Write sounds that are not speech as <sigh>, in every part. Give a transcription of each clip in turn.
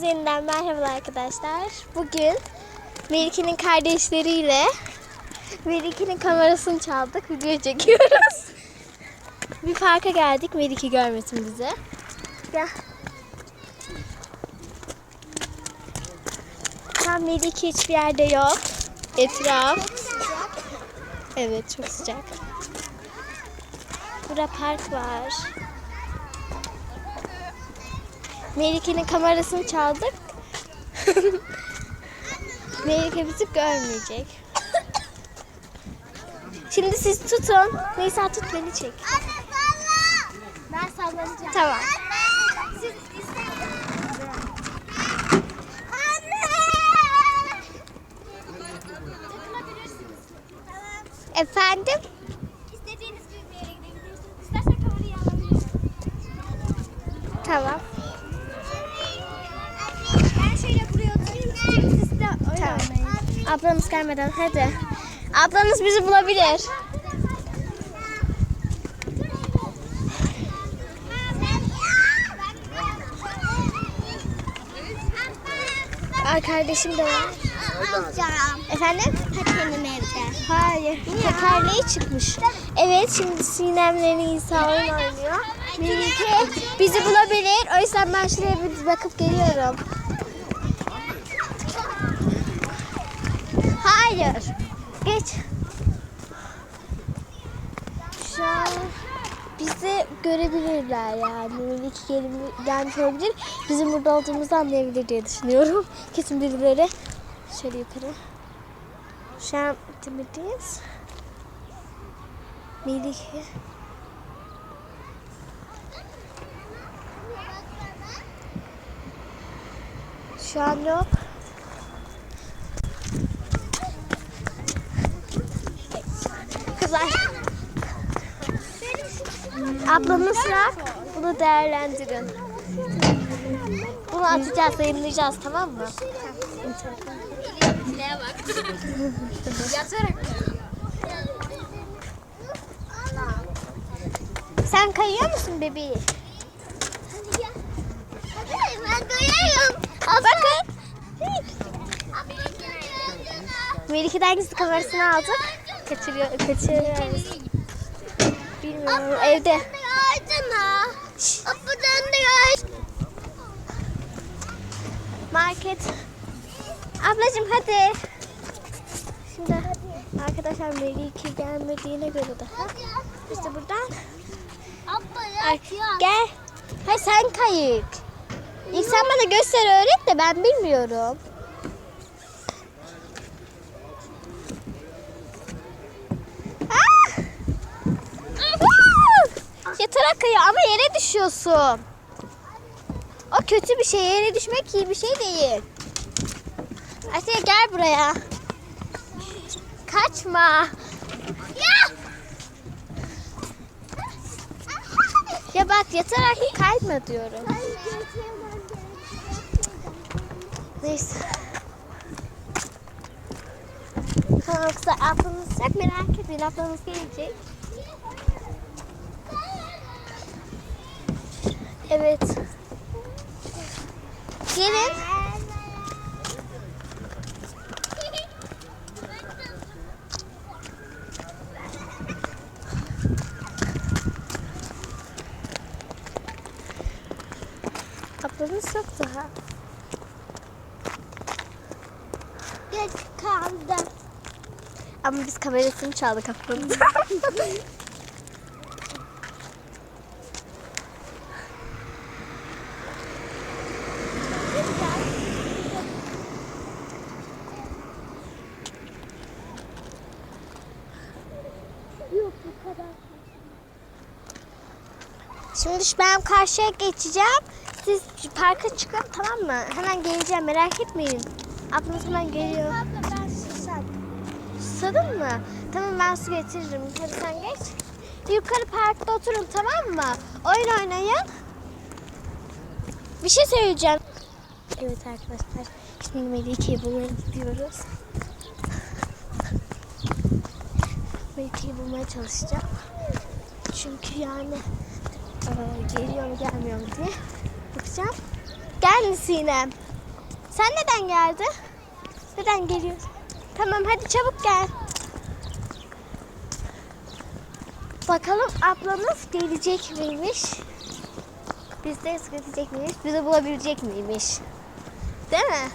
Hepinize yeniden merhaba arkadaşlar. Bugün Melike'nin kardeşleriyle Melike'nin kamerasını çaldık. Video çekiyoruz. <laughs> Bir parka geldik. Melike görmesin bizi. Gel. Tam Melike hiçbir yerde yok. Etraf. Evet çok sıcak. Burada park var. Melike'nin kamerasını çaldık. <laughs> Melike bizi görmeyecek. Şimdi siz tutun. Neyse tut beni çek. Ben sallanacağım. Tamam. Siz isteyin. Dokunabilirsiniz. Tamam. Efendim? İstediğiniz bir yere gidebilirsiniz. İstersen kamerayı alabilirsiniz. Tamam. Ben şöyle buraya oturayım. Siz de öyle Tamam. Ablanız gelmeden hadi. Ablanız bizi bulabilir. Ay kardeşim de var. Alacağım. Efendim? Patenim evde. Hayır. Tekerleği çıkmış. Evet şimdi Sinem'le Nisa oyun oynuyor. Melike bizi bulabilir. O yüzden ben şuraya bir bakıp geliyorum. Hayır. Geç. Şu an bizi görebilirler yani. Melike gelmiş olabilir. Bizim burada olduğumuzu anlayabilir diye düşünüyorum. <laughs> Kesin birileri. Şöyle yukarı. Şu an Timidiyiz. Melike. Şu an yok. Ablanız var. Bunu değerlendirin. Bunu atacağız, yayınlayacağız tamam mı? Sen kayıyor musun bebeği? Ben duyuyorum. Bakın. Melike'den gizli kamerasını aldık. Kaçırıyor, kaçırıyoruz. Bilmiyorum, evde. Ağacına. Kapıdan da Market. Ablacığım hadi. Şimdi arkadaşlar Melike gelmediğine göre de. İşte buradan. Abla gel. Hayır sen kayık. İlk sen bana göster öğret de ben bilmiyorum. Ah! Woo! Yatarak kayıyor ama yere düşüyorsun. O kötü bir şey. Yere düşmek iyi bir şey değil. Asiye gel buraya. Kaçma. Ya! Ya bak yatarak kayma diyorum. Neyse. Kızlar ablanız çok merak etmeyin ablanız gelecek. Evet. Gelin. Ablanız yok daha. Geç kaldım. Ama biz kamerasını çaldık ablanın. <laughs> kadar. Şimdi ben karşıya geçeceğim. Siz parka çıkın tamam mı? Hemen geleceğim merak etmeyin. Ablanız hemen geliyor. Abla ben susam. Susadın mı? Tamam ben su getiririm. Hadi sen geç. Yukarı parkta oturun tamam mı? Oyun oynayın. Bir şey söyleyeceğim. Evet arkadaşlar. Şimdi Melike'yi bulmaya gidiyoruz. Melike'yi bulmaya çalışacağım. Çünkü yani geliyor mu gelmiyor mu diye bakacağım. Gel mi Sinem? Sen neden geldin? Neden geliyorsun? Tamam hadi çabuk gel. Bakalım ablamız gelecek miymiş? Bizde ıskatacak mıymış? Bizi bulabilecek miymiş? Değil mi?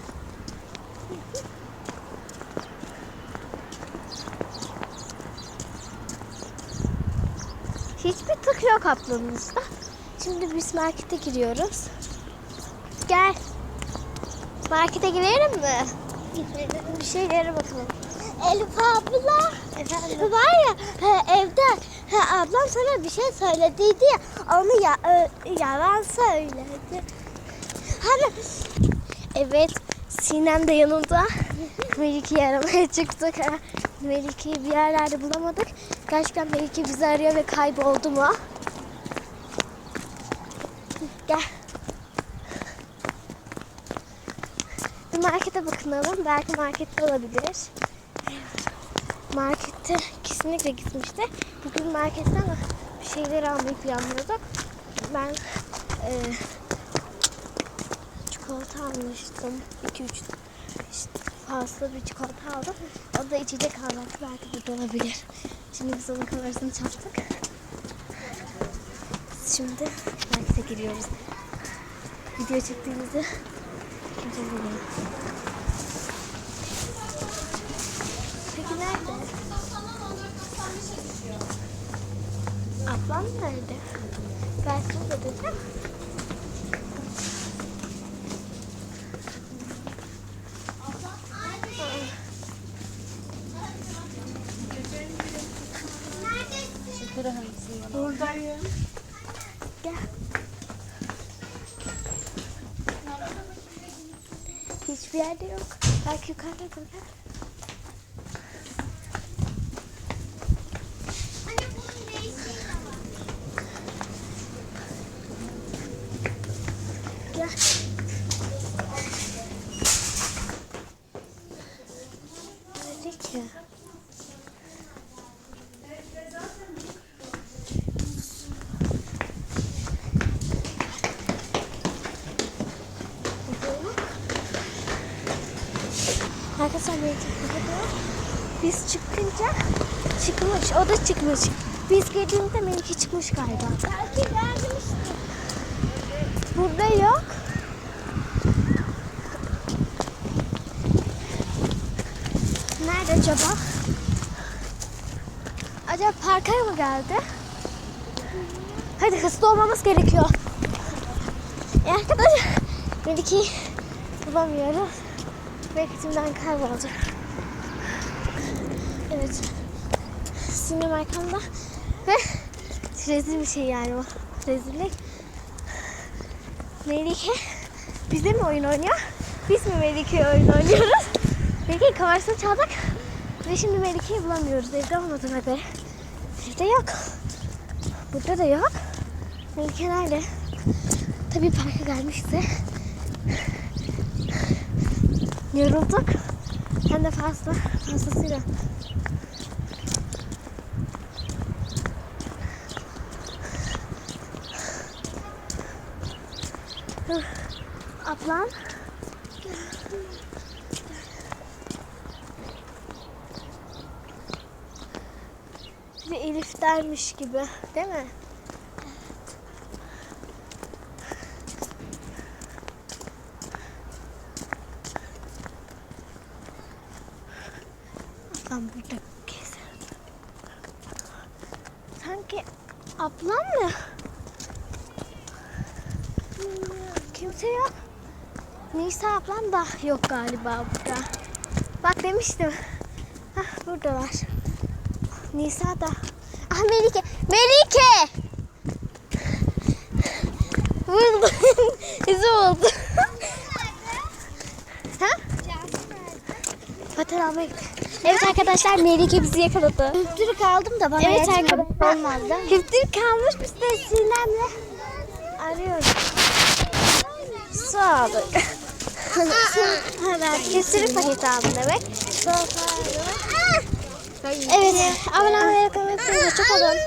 Hiçbir tık yok ablamızda. Şimdi biz markete giriyoruz. Gel. Markete girelim mi? Bir şeylere bakalım. Elif abla. Efendim? Var ya he, evde he, ablam sana bir şey söylediydi ya onu ya, ö- yalan söyledi. Hani Evet. Sinem de yanımda. Melike'yi aramaya çıktık. Melike'yi bir yerlerde bulamadık. Gerçekten Melike bizi arıyor ve kayboldu mu? Gel. Bir markete bakınalım. Belki markette olabilir. Markette kesinlikle gitmişti. Bugün marketten bir şeyler almayı planlıyorduk. Ben eee çikolata almıştım. 2-3 fazla bir çikolata aldım. O da içecek almak belki burada olabilir. Şimdi biz onun kamerasını çarptık. Şimdi markete giriyoruz. Video çektiğimizi kimse bilmiyor. Peki nerede? Ablam nerede? Belki burada değil? Buradayım. Gel. Hiçbir yerde yok. Belki yukarıda da. Anne bunun değişiği de var. Gel. Nerede ki? Arkadaşlar benim çıkmadı. Biz çıkınca çıkmış. O da çıkmış. Biz girdiğimizde benimki çıkmış galiba. Belki vermiştim. Burada yok. Nerede acaba? Acaba parka mı geldi? Hadi hızlı olmamız gerekiyor. E arkadaşlar Melike'yi bulamıyoruz. Belki timden kayboldu. Evet. Sinem arkamda ve rezil bir şey yani bu. Rezillik. Melike bize mi oyun oynuyor? Biz mi Melike'ye oyun oynuyoruz? Melike'nin kamerasını çaldık ve şimdi Melike'yi bulamıyoruz. Evde olmadığına göre. Evde yok. Burada da yok. Melike nerede? Tabii parka gelmişti. Yorulduk. Hem de fazla, fazlasıyla. Ablam. Bir Elif dermiş gibi değil mi? Ablam burada gezer. Sanki ablam mı? Kimse yok. Nisa ablam da yok galiba burada. Bak demiştim. Hah buradalar. Nisa da. Ah Melike. Melike! Buldu. İzi <laughs> oldu. ha? Paten almaya gitti. Evet arkadaşlar Melike bizi yakaladı. Üstürü kaldım da bana Evet yetmedi. arkadaşlar. Olmaz da. Hiftir kalmış biz de Sinem'le arıyoruz. Sağ olun. Evet, hiftir paketi aldım demek. Evet, abone olmayı, olun. Hoşçakalın.